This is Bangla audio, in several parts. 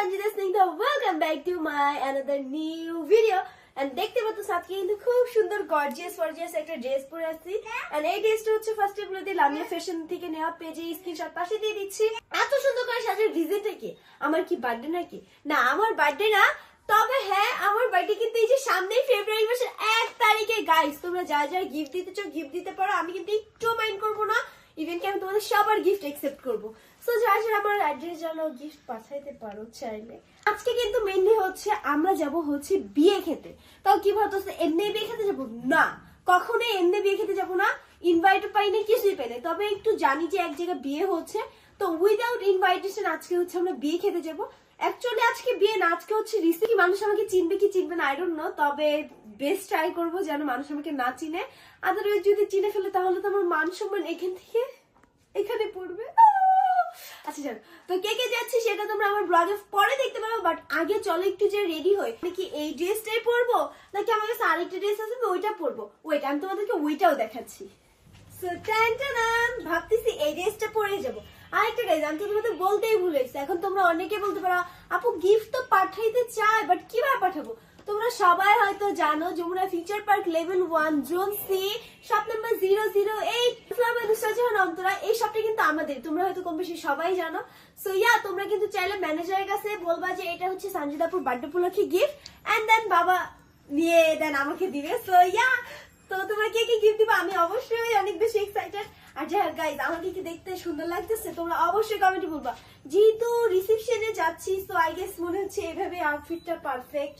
Sanjita Snigdha. Welcome back to my another new video. And দেখতে পাচ্ছ, আজকে কিন্তু খুব সুন্দর গর্জিয়াস ফরজিয়াস একটা ড্রেস পরে আসছি। এন্ড এই ড্রেসটা হচ্ছে ফার্স্ট বলে দিয়ে লামিয়া ফ্যাশন থেকে নেওয়া পেজে স্ক্রিনশট পাশে দিয়ে দিচ্ছি। এত সুন্দর করে সাজার রিজনটা কি? আমার কি বার্থডে নাকি? না, আমার বার্থডে না, তবে হ্যাঁ আমার বার্থডে কিন্তু এই যে সামনেই ফেব্রুয়ারি মাসের এক তারিখে গাইস তোমরা যা যা গিফট দিতে চাও গিফট দিতে পারো। আমি কিন্তু একটু মাইন্ড করব না। ইভেন কি আমি তোমাদের সবার গিফট একসেপ্ট করব। সো আমার অ্যাড্রেস গিফট পাঠাইতে পারো চাইলে। আজকে কিন্তু মেনলি হচ্ছে আমরা যাব হচ্ছে বিয়ে খেতে। তাও কি ভাবতেছে, এমনি বিয়ে খেতে যাব? না, কখনোই এমনি বিয়ে খেতে যাব না। ইনভাইট পাই না কিছুই না তবে একটু জানি যে এক জায়গায় বিয়ে হচ্ছে। তো উইদাউট ইনভাইটেশন আজকে হচ্ছে আমরা বিয়ে খেতে যাব। অ্যাকচুয়ালি আজকে বিয়ে না আজকে হচ্ছে রিসি কি মানুষ আমাকে চিনবে কি চিনবে না আই নো তবে বেস্ট ট্রাই করব যেন মানুষ আমাকে না চিনে। আদারওয়াইজ যদি চিনে ফেলে তাহলে তো আমার মান সম্মান এখান থেকে এখানে পড়বে। আচ্ছা চলো তো কে কে যাচ্ছি সেটা তোমরা আমার ব্লগে পরে দেখতে পারো বাট আগে চলো একটু যে রেডি হই। আমি কি এই ড্রেসটাই পরবো নাকি আমার কাছে আরেকটা ড্রেস আছে আমি ওইটা পরবো? ওইটা আমি তোমাদেরকে ওইটাও দেখাচ্ছি। So, টান ভাবতেছি এই ড্রেসটা পরে যাব। আরেকটা গাইজ আমি তোমাদের বলতেই ভুলেছি এখন তোমরা অনেকে বলতে পারো, আপু গিফট তো পাঠাইতে চায় বাট কীভাবে পাঠাবো? তোমরা সবাই হয়তো জানো Jamuna feature park level one zone C shop number zero zero eight Islam Antara এই শপটা কিন্তু আমাদের। তোমরা হয়তো কম বেশি সবাই জানো। সো ইয়া তোমরা কিন্তু চাইলে ম্যানেজারের কাছে বলবা যে এটা হচ্ছে সঞ্জিদাপুর বার্থডে উপলক্ষে গিফট এন্ড দেন বাবা নিয়ে দেন আমাকে দিবে। সো ইয়া তো তোমরা কে কি গিফট দিবা? আমি অবশ্যই অনেক বেশি এক্সাইটেড আর যাই হোক গাইজ আমাকে কি দেখতে সুন্দর লাগতেছে তোমরা অবশ্যই কমেন্টে বলবা। যেহেতু রিসেপশনে যাচ্ছি সো আই গেস মনে হচ্ছে এভাবে আউটফিটটা পারফেক্ট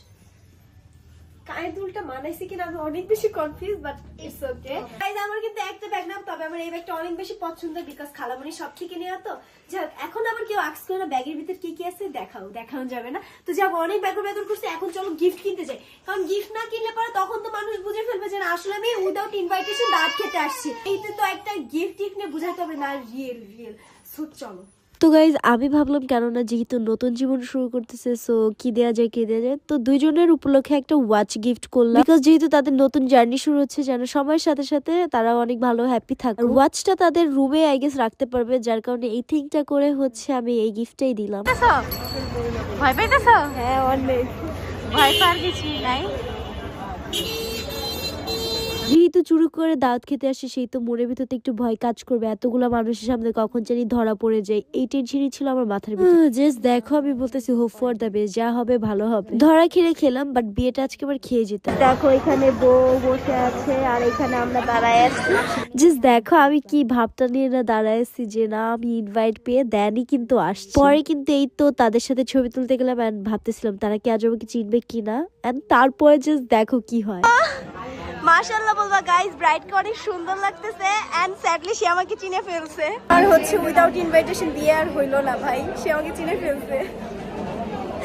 কানের দুলটা মানাইছে কিনা আমি অনেক বেশি confuse but it's okay guys আমার কিন্তু একটা ব্যাগ নাম তবে আমার এই ব্যাগটা অনেক বেশি পছন্দ বিকজ খালামণি সব থেকে নেওয়া তো। এখন আবার কেউ আক্স করে না ব্যাগের ভিতর কি কি আছে? দেখাও দেখানো যাবে না। তো যাব অনেক ব্যাগর ব্যাগর করছে এখন চলো গিফট কিনতে যাই কারণ গিফট না কিনলে পরে তখন তো মানুষ বুঝে ফেলবে যে না আসলে আমি উইদাউট ইনভাইটেশন দাঁত খেতে আসছি। এইতে তো একটা গিফট টিফট নিয়ে বুঝাতে হবে না রিয়েল রিয়েল সো চলো। তো গাইজ আমি ভাবলাম কেননা যেহেতু নতুন জীবন শুরু করতেছে সো কি দেয়া যায় কি দেয়া যায় তো দুইজনের উপলক্ষে একটা ওয়াচ গিফট করলাম। বিকজ যেহেতু তাদের নতুন জার্নি শুরু হচ্ছে যেন সময়ের সাথে সাথে তারা অনেক ভালো হ্যাপি থাকে ওয়াচটা তাদের রুমে আই গেস রাখতে পারবে যার কারণে এই থিংটা করে হচ্ছে আমি এই গিফটটাই দিলাম। হ্যাঁ অনেক ভয় পাওয়ার কিছুই নাই। যেহেতু চুরু করে দাওয়াত খেতে আসে সেই তো মনের ভিতর তো একটু ভয় কাজ করবে। এতগুলো মানুষের সামনে কখন জানি ধরা পড়ে যায়। এই টেনশনই ছিল আমার মাথার ভিতরে। জাস্ট দেখো আমি বলতেছি হোপ ফর দ্য বেস্ট যা হবে ভালো হবে। ধরা খেলে খেলাম বাট বিয়েটা আজকে আবার খেয়ে যেতাম। দেখো এখানে বউ বসে আছে আর এখানে আমরা দাঁড়ায় আছি। জাস্ট দেখো আমি কি ভাবটা নিয়ে না দাঁড়াইছি যে না আমি ইনভাইট পেয়ে দেনই কিন্তু আসছি। পরে কিন্তু এই তো তাদের সাথে ছবি তুলতে গেলাম and ভাবতেছিলাম তারা কি আজ আমাকে চিনবে কিনা? এন্ড তারপরে জাস্ট দেখো কি হয়। মাশাআল্লাহ বলবা গাইস ব্রাইট করে অনেক সুন্দর লাগতেছে এন্ড স্যাডলি সে আমাকে চিনে ফেলছে। আর হচ্ছে উইদাউট ইনভাইটেশন দিয়ে আর হইল না ভাই, সে আমাকে চিনে ফেলছে।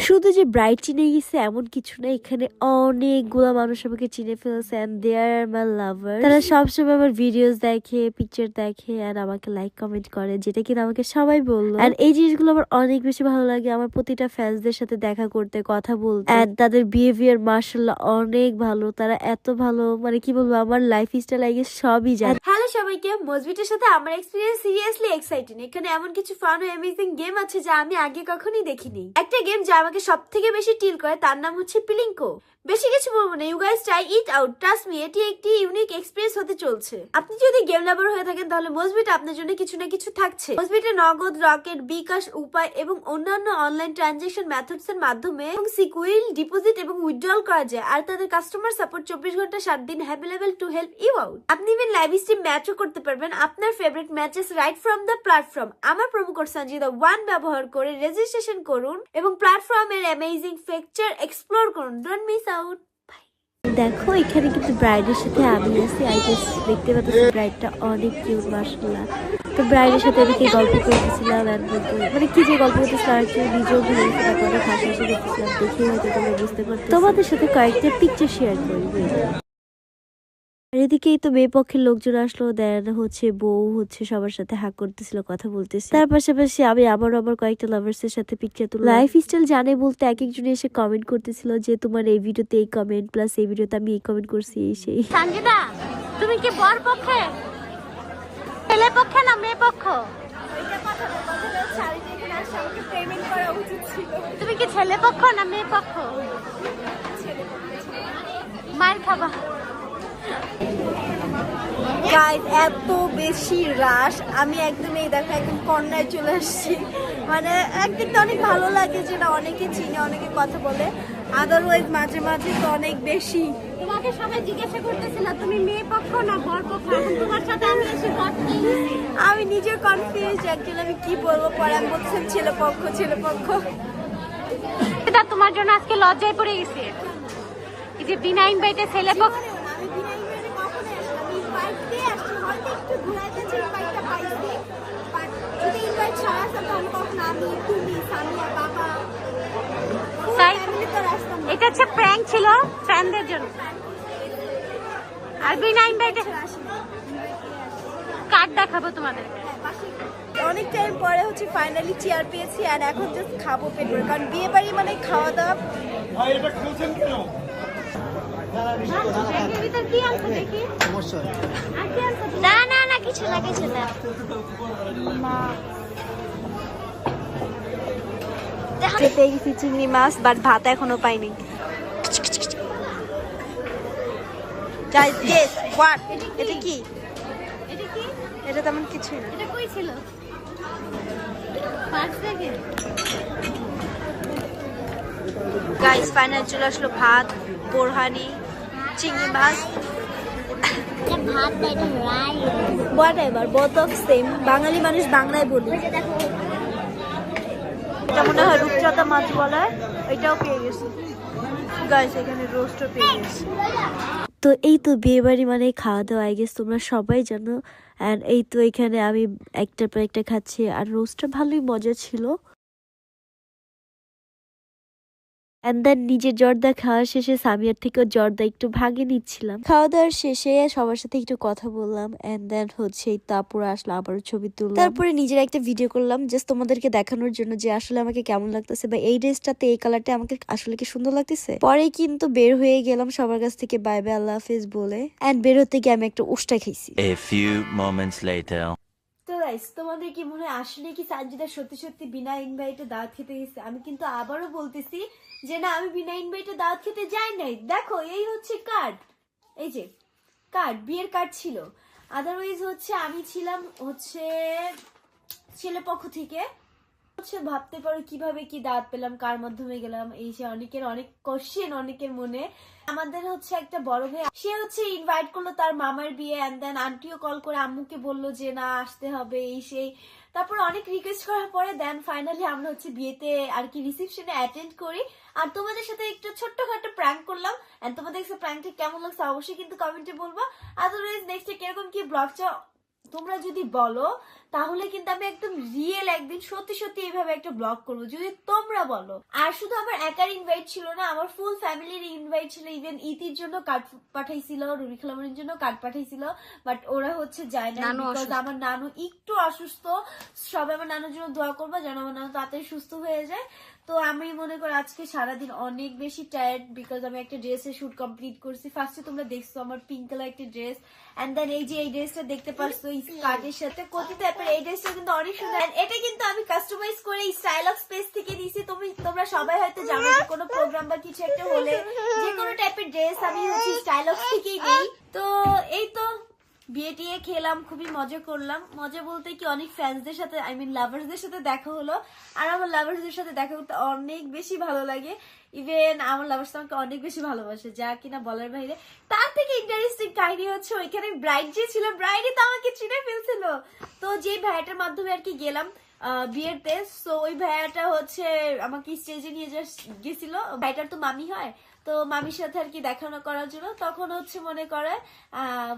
শুধু যে ব্রাইট চিনে গেছে এমন কিছু না এখানে অনেকগুলো মানুষ আমাকে চিনে ফেলছে এন্ড দে আর মাই লাভার তারা সবসময় আমার ভিডিওস দেখে পিকচার দেখে আর আমাকে লাইক কমেন্ট করে যেটা কিনা আমাকে সবাই বলল। আর এই জিনিসগুলো আমার অনেক বেশি ভালো লাগে আমার প্রতিটা ফ্যান্সদের সাথে দেখা করতে কথা বলতে। এন্ড তাদের বিহেভিয়ার মার্শাল্লাহ অনেক ভালো তারা এত ভালো মানে কি বলব আমার লাইফ স্টাইল আই গেস সবই জানে হ্যালো সবাইকে মজবিটের সাথে আমার এক্সপিরিয়েন্স সিরিয়াসলি এক্সাইটিং এখানে এমন কিছু ফান ও অ্যামেজিং গেম আছে যা আমি আগে কখনোই দেখিনি। একটা গেম যা আমাকে সব থেকে বেশি টিল করে, তার নাম হচ্ছে পিলিঙ্কো বেশি কিছু বলব না। You guys try it out trust me এটি একটি ইউনিক এক্সপিরিয়েন্স হতে চলছে। আপনি যদি গেম লাভার হয়ে থাকেন, তাহলে মজবিট আপনার জন্য কিছু না কিছু থাকছে। মজবিটে নগদ, রকেট, বিকাশ, উপায় এবং অন্যান্য অনলাইন ট্রানজেকশন মেথডস এর মাধ্যমে এবং সিকুইল ডিপোজিট এবং উইথড্রল করা যায়। আর তাদের কাস্টমার সাপোর্ট চব্বিশ ঘণ্টা, সাত দিন available to help you out আপনি ইভেন লাইভ স্ট্রিম ম্যাচও করতে পারবেন। আপনার favourite matches right from the platform আমার প্রোমো কোড সঞ্জিদা ওয়ান ব্যবহার করে রেজিস্ট্রেশন করুন এবং প্ল্যাটফর্মের অ্যামেজিং ফিচার এক্সপ্লোর করুন ডোন্ট মিস আউট দেখো, এখানে কিন্তু ব্রাইডের সাথে আমি আছি। আই গেস দেখতে পাচ্ছি ব্রাইডটা অনেক কিউট মার্শাল্লাহ তো ব্রাইডের সাথে আমি কি গল্প করতেছিলাম মানে কি যে গল্প করতে আর কি নিজেও ভুলে তারপরে হাসি হাসি দেখতেছিলাম দেখে হয়তো তোমরা বুঝতে পারছ তোমাদের সাথে কয়েকটা পিকচার শেয়ার করব। আর এদিকেই তো মেয়ে পক্ষের লোকজন আসলো দেন হচ্ছে বউ হচ্ছে সবার সাথে হাক করতেছিল কথা বলতেছে তার পাশাপাশি আমি আবারও আমার কয়েকটা লাভার্স এর সাথে পিকচার তুলো লাইফ স্টাইল জানে বলতে এক একজন এসে কমেন্ট করতেছিল যে তোমার এই ভিডিওতে এই কমেন্ট প্লাস এই ভিডিওতে আমি এই কমেন্ট করছি এই সেই। তুমি কি বর পক্ষে? ছেলে পক্ষে না মেয়ে পক্ষ? তুমি কি ছেলে পক্ষ না মেয়ে পক্ষ? মার খাবা গাইস এত বেশি রাশ আমি একদম এই দেখো একদম কর্নায় চলে আসছি। মানে অনেক ভালো লাগে যে না অনেকে চিনে অনেকে কথা বলে। আদারওয়াইজ মাঝে মাঝে তো অনেক বেশি। তোমাকে সবাই জিজ্ঞাসা করতেছিল তুমি মেয়ে পক্ষ না বর পক্ষ? এখন তোমার সাথে আমি এসে আমি নিজে কনফিউজ একজন আমি কি বলব? পরে আমি বলছিলাম ছেলে পক্ষ ছেলে পক্ষ। তোমার জন্য আজকে লজ্জায় পড়ে গেছে। যে বিনা ইনভাইটে ছেলে পক্ষ আমি বিনা ইনভাইটে কখনো আসলাম আমি ইনভাইট দিয়ে আসছি হয়তো একটু ঘুরাইতেছি ইনভাইটটা পাইছি বাট যদি ইনভাইট ছাড়া আসতাম তাহলে কখনো আমি তুমি সামিয়া বাবা তাই? ফ্যামিলি তো আসতাম না। এটা হচ্ছে প্র্যাঙ্ক ছিল ফ্যানদের জন্য। আর বিনা ইনভাইটে কার্ড দেখাবো তোমাদের। অনেক টাইম পরে হচ্ছে ফাইনালি চেয়ার পেয়েছি আর এখন জাস্ট খাব পেট ভরে কারণ বিয়ে বাড়ি মানে খাওয়া দাওয়া কেন? না। কিছু না পেয়ে গেছি চিংড়ি মাছ বাট ভাত এখনও পাইনি। এটা কি? এটা তেমন কিছুই না। এটা কই ছিল? গাইস ফাইনাল চলে আসলো ভাত বোরহানি চিংড়ি মাছ। বাঙালি মানুষ বাংলায় বলি মনে হয় রূপচাঁদা মাছ বলা হয় এটাও পেয়ে গেছি। গেছি। তো এই তো বিয়ে বাড়ি মানে খাওয়া দাওয়া গেস তোমরা সবাই জানো। অ্যান্ড এই তো এখানে আমি একটার পর একটা খাচ্ছি। আর রোস্টটা ভালোই মজা ছিল। অ্যান্ড দেন নিজের জর্দা খাওয়া শেষে সামিয়ার থেকেও জর্দা একটু ভাগে নিচ্ছিলাম। খাওয়া দাওয়ার শেষে সবার সাথে একটু কথা বললাম অ্যান্ড দেন হচ্ছে এই তারপরে আসলাম আবারও ছবি তুললাম। তারপরে নিজের একটা ভিডিও করলাম জাস্ট তোমাদেরকে দেখানোর জন্য যে আসলে আমাকে কেমন লাগতেছে বা এই ড্রেসটাতে এই কালারটা আমাকে আসলে কি সুন্দর লাগতেছে? পরে কিন্তু বের হয়ে গেলাম সবার কাছ থেকে বাই বাই আল্লাহ হাফেজ বলে। অ্যান্ড বের হতে গিয়ে আমি একটা উষ্টা খাইছি। A few moments later. তো গাইস তোমাদের কি মনে হয় আসলে কি সানজিদা সত্যি সত্যি বিনা ইনভাইটে দাওয়াত খেতে গেছে? আমি কিন্তু আবারও বলতেছি যে না, আমি বিনা ইনভাইটে দাওয়াত খেতে যাই নাই। দেখো, এই হচ্ছে কার্ড এই যে কার্ড বিয়ের কার্ড ছিল। আদারওয়াইজ হচ্ছে আমি ছিলাম হচ্ছে ছেলে পক্ষ থেকে হচ্ছে ভাবতে পারো কীভাবে কি দাঁত পেলাম, কার মাধ্যমে গেলাম, এই যে অনেকের অনেক কোশ্চেন অনেকের মনে। আমাদের হচ্ছে একটা বড় ভাই, সে হচ্ছে ইনভাইট করল তার মামার বিয়ে এন্ড দেন আন্টিও কল করে আম্মুকে বলল যে, না, আসতে হবে, এই সেই। তারপর অনেক রিকোয়েস্ট করার পরে দেন ফাইনালি আমরা হচ্ছে বিয়েতে আর কি রিসেপশনে অ্যাটেন্ড করি। আর তোমাদের সাথে একটু ছোট্টখাটো প্র্যাঙ্ক করলাম এন্ড তোমাদের কাছে প্র্যাঙ্কটা কেমন লাগছে অবশ্যই কিন্তু কমেন্টে বলব। আদারওয়াইজ নেক্সট কীরকম কি ব্লগটা তোমরা যদি বলো তাহলে কিন্তু আমি একদম রিয়েল একদিন সত্যি সত্যি এইভাবে একটা ব্লগ করব যদি তোমরা বলো। আর শুধু আমার একার ইনভাইট ছিল না আমার ফুল ফ্যামিলির ইনভাইট ছিল ইভেন ইতির জন্য কার্ড পাঠাইছিল রুবি খালামনের জন্য কার্ড পাঠাইছিল বাট ওরা হচ্ছে যায় না because আমার নানু একটু অসুস্থ। সবাই আমার নানুর জন্য দোয়া করব যেন আমার নানু তাড়াতাড়ি সুস্থ হয়ে যায়। তো আমি মনে করি আজকে সারাদিন অনেক বেশি টায়ার্ড বিকজ আমি একটা ড্রেসের শুট কমপ্লিট করছি। ফার্স্টে তোমরা দেখছ আমার পিঙ্ক কালার একটা ড্রেস এন্ড দেন এই যে এই ড্রেসটা দেখতে এই স্কার্টের সাথে টাইপের এই ড্রেসটা কিন্তু অনেক সুন্দর। এটা কিন্তু আমি কাস্টমাইজ করে স্টাইল অফ স্পেস থেকে দিয়েছি তুমি, তোমরা সবাই হয়তো জানো কোনো প্রোগ্রাম বা কিছু একটা হলে যে কোনো টাইপের ড্রেস আমি হচ্ছে স্টাইল অফ থেকেই দিই তো এই তো বিয়ে টিয়ে খেলাম, খুবই মজা করলাম। মজা বলতে কি, অনেক ফ্যান্সদের সাথে আই মিন লাভার্সদের সাথে দেখা হলো। আর আমার লাভার্সদের সাথে দেখা করতে অনেক বেশি ভালো লাগে। ইভেন আমার লাভার্স আমাকে অনেক বেশি ভালোবাসে, যা কিনা বলার বাইরে। তার থেকে ইন্টারেস্টিং কাহিনী হচ্ছে, ওইখানে ব্রাইড যে ছিল ব্রাইডই তো আমাকে চিনে ফেলছিল। তো যে ভাইয়াটার মাধ্যমে আর কি গেলাম বিয়েতে সো ওই ভাইয়াটা হচ্ছে আমাকে স্টেজে নিয়ে যা গেছিল। ভাইটার তো মামি হয় তো মামির সাথে আর কি দেখানো করার জন্য তখন হচ্ছে মনে করে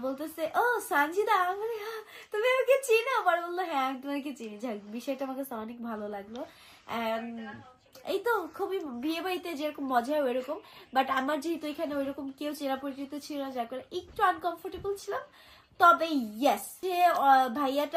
বলতেছে ও সানজিদা "হ্যাঁ, তুমি আমাকে চিনো? পরে বলল হ্যাঁ আমি তোমাকে চিনি। যাক বিষয়টা আমাকে অনেক ভালো লাগল। এই তো খুবই বিয়ে বাড়িতে যেরকম মজা হয় ওইরকম বাট আমার যেহেতু এখানে ওইরকম কেউ চেনা পরিচিত ছিল না যার কারণে একটু আনকমফোর্টেবল ছিলাম। তবে ইয়েস যে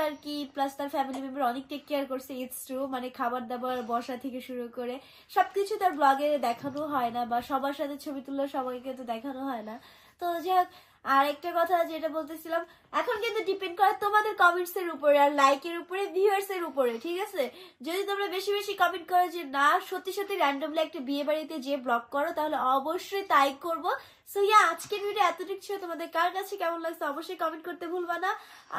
আর কি প্লাস তার ফ্যামিলি মেম্বার অনেক টেক কেয়ার করছে ইটস ট্রু মানে খাবার দাবার বসা থেকে শুরু করে সবকিছু তার ব্লগে দেখানো হয় না বা সবার সাথে ছবি তুললে সবাইকে তো দেখানো হয় না। তো যাই হোক আর একটা কথা যেটা বলতেছিলাম এখন কিন্তু ডিপেন্ড করে তোমাদের কমেন্টস এর উপরে আর লাইকের উপরে ভিউয়ার্স এর উপরে ঠিক আছে? যদি তোমরা বেশি বেশি কমেন্ট করো যে না সত্যি সত্যি র্যান্ডমলি একটা বিয়ে বাড়িতে যে ব্লগ করো তাহলে অবশ্যই তাই করব। সো ইয়া আজকের ভিডিও এতটুকু ছিল। তোমাদের কার কাছে কেমন লাগছে অবশ্যই কমেন্ট করতে ভুলবা না।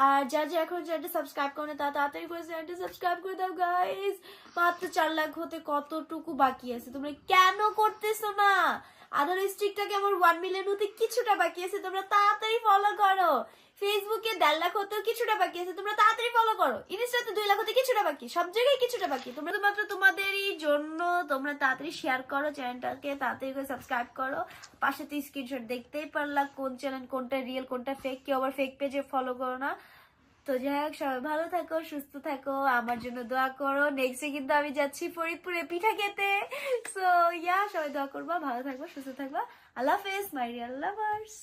আর যা যা এখন চ্যানেলটা সাবস্ক্রাইব করে না, তা তাড়াতাড়ি করে চ্যানেলটা সাবস্ক্রাইব করে দাও গাইস মাত্র চার লাখ হতে কতটুকু বাকি আছে? তোমরা কেন করতেছো না? আদার স্ট্রিকটাকে আমার ওয়ান মিলিয়ন হতে কিছুটা বাকি আছে, তোমরা তাড়াতাড়ি ফলো করো। ফেসবুকে দেড় লাখ হতেও কিছুটা বাকি আছে, তোমরা তাড়াতাড়ি ফলো করো। ইনস্টাতে দুই লাখ হতে কিছুটা বাকি, সব জায়গায় কিছুটা বাকি। তোমরা তো মাত্র তোমাদেরই জন্য তোমরা তাড়াতাড়ি শেয়ার করো চ্যানেলটাকে তাড়াতাড়ি করে সাবস্ক্রাইব করো। পাশে তো স্ক্রিনশট দেখতেই পারলা কোন চ্যানেল কোনটা রিয়েল কোনটা ফেক কেউ আবার ফেক পেজে ফলো করো না। তো যাই হোক, সবাই ভালো থাকো, সুস্থ থাকো, আমার জন্য দোয়া করো। নেক্সটে কিন্তু আমি যাচ্ছি ফরিদপুরে পিঠা খেতে। সো ইয়া সবাই দোয়া করবা, ভালো থাকবা, সুস্থ থাকব। আল্লাহ হাফেজ মাই রিয়াল লাভার্স